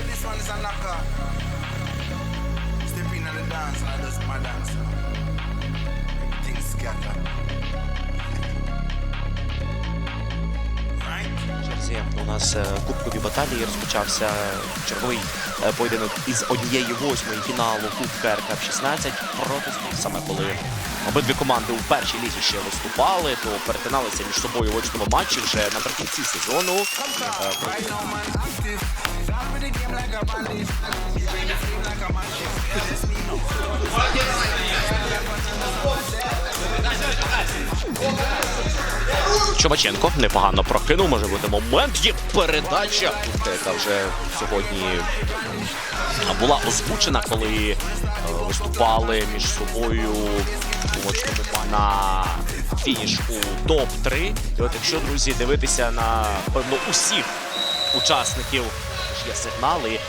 is a knocker. Step in on the dance and I just my dance. Everything scatter. Right? черзі у нас е, кубкові баталії розпочався черговий е, поєдинок із однієї восьмої фіналу Кубка РК 16 проти саме коли обидві команди у першій лізі ще виступали, то перетиналися між собою в очному матчі вже наприкінці сезону. Е. Чумаченко непогано прокинув, може бути момент. Є передача, яка вже сьогодні була озвучена, коли е, виступали між собою на фініш у топ-3. І от якщо, друзі, дивитися на певно усіх учасників, є сигнали.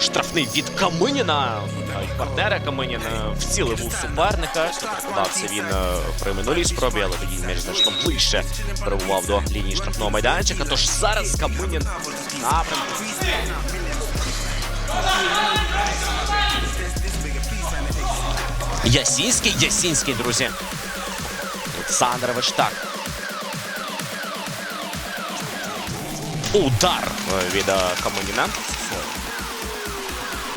Штрафний від Каминіна. Партнера Каминін вцілив у суперника. Подався він е, при минулій спробі, але тоді м'яч значно ближче перебував до лінії штрафного майданчика. Тож зараз Каминін напрямку. Ясінський, Ясінський, друзі. Олександр Вештак. Удар від е, Каменіна.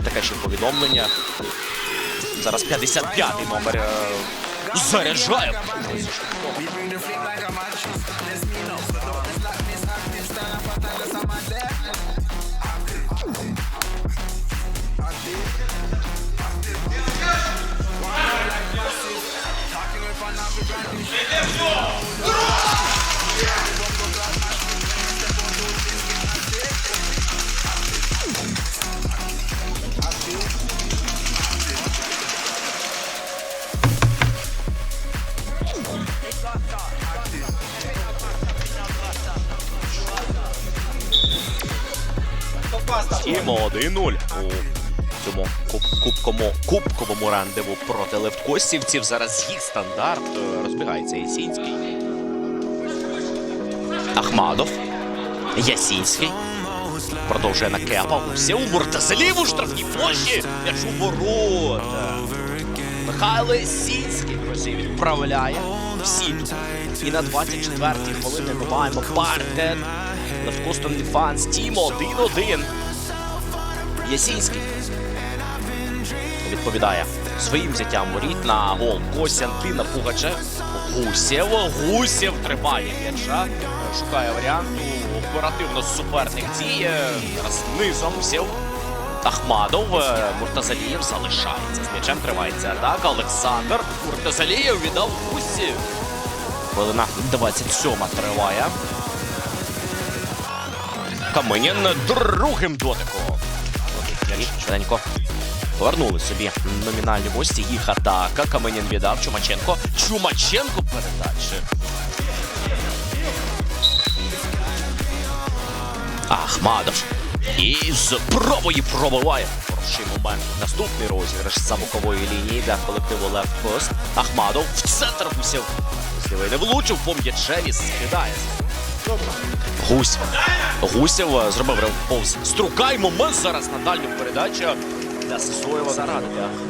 Таке ще повідомлення. Зараз 55-й номер е, заряджає. Тімо 1-0 у цьому куб, кубкому, кубковому рандеву проти левткосівців. Зараз їх стандарт е, розбігається Ясінський. Ахмадов. Ясінський. Продовжує на кепа. Усе у Муртазалів у штрафній площі. М'яч у ворота. Михайло Ясінський, друзі, відправляє всі. І на 24-й хвилині ми маємо партер. Левкостон Дефанс. Тімо 1-1. Ясінський відповідає своїм взяттям воріт на гол Костянтина Пугача. Гусєв, Гусєв тримає м'яча, шукає варіанту. Оперативно суперник діє. Зараз низом сів. Ахмадов е, Муртазалієв залишається. З м'ячем тривається атака. Олександр Муртазалієв віддав Гусі. Хвилина 27 триває. Каменін другим дотиком. Швиденько повернули собі номінальні гості. Їх атака. Каменін віддав. Чумаченко. Чумаченко передачі. Ахмадов. І з правої пробиває. Хороший момент. Наступний розіграш з бокової лінії для колективу Лев Кост. Ахмадов в центр гусів. Сливий не влучив по м'ячеві, скидає. Гусь. Гусєв е, зробив повз Струкай. Момент зараз на дальню передачу. Для Сисоєва заради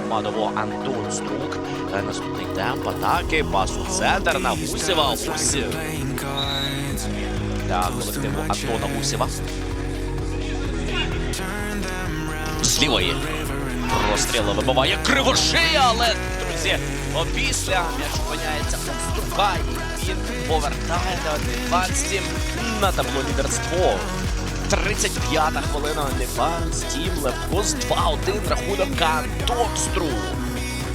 Мадово Антон Струк. Е, Наступний темп атаки. Пас у центр на Гусєва. Гусєв. Для колективу Антона Гусєва. З лівої. Простріли вибиває Кривошия, але, друзі, опісля м'яч опиняється у Струкай. Він повертає на 20 на табло лідерство. 35-та хвилина Ліванс, Тім, Левкос 2-1, рахунок Кантокстру.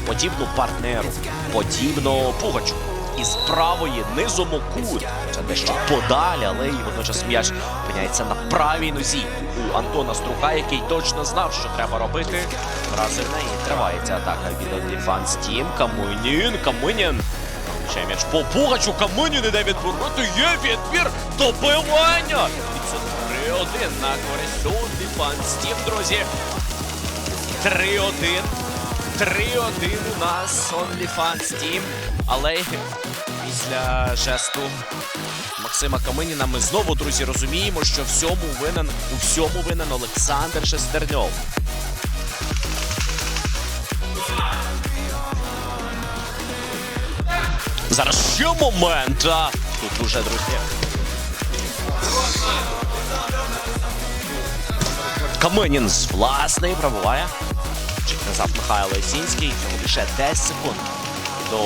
Подібну партнеру, подібно Пугачу. Із правої низом у. Це дещо подалі, але і водночас м'яч опиняється на правій нозі у Антона Струка, який точно знав, що треба робити. Рази в неї тривається атака від Одніфанс Тім. Каминін, Каминін. Ще м'яч по Пугачу, Каминін іде відбороти. Є відбір добивання. І це 3-1 на користь Одніфанс Тім, друзі. 3-1. 3-1 у нас OnlyFans Team. Але після жесту Максима Каминіна. Ми знову, друзі, розуміємо, що всьому винен у всьому винен Олександр Шестерньов. Зараз ще момент. А тут уже, друзі. Каменін з власної пробуває. Чик назад Михайло Ясінський. Йому лише 10 секунд до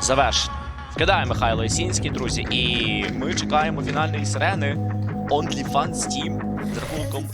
завершення. Вкидає Михайло Ясінський, друзі. І ми чекаємо фінальної сирени. OnlyFans Team з рахунком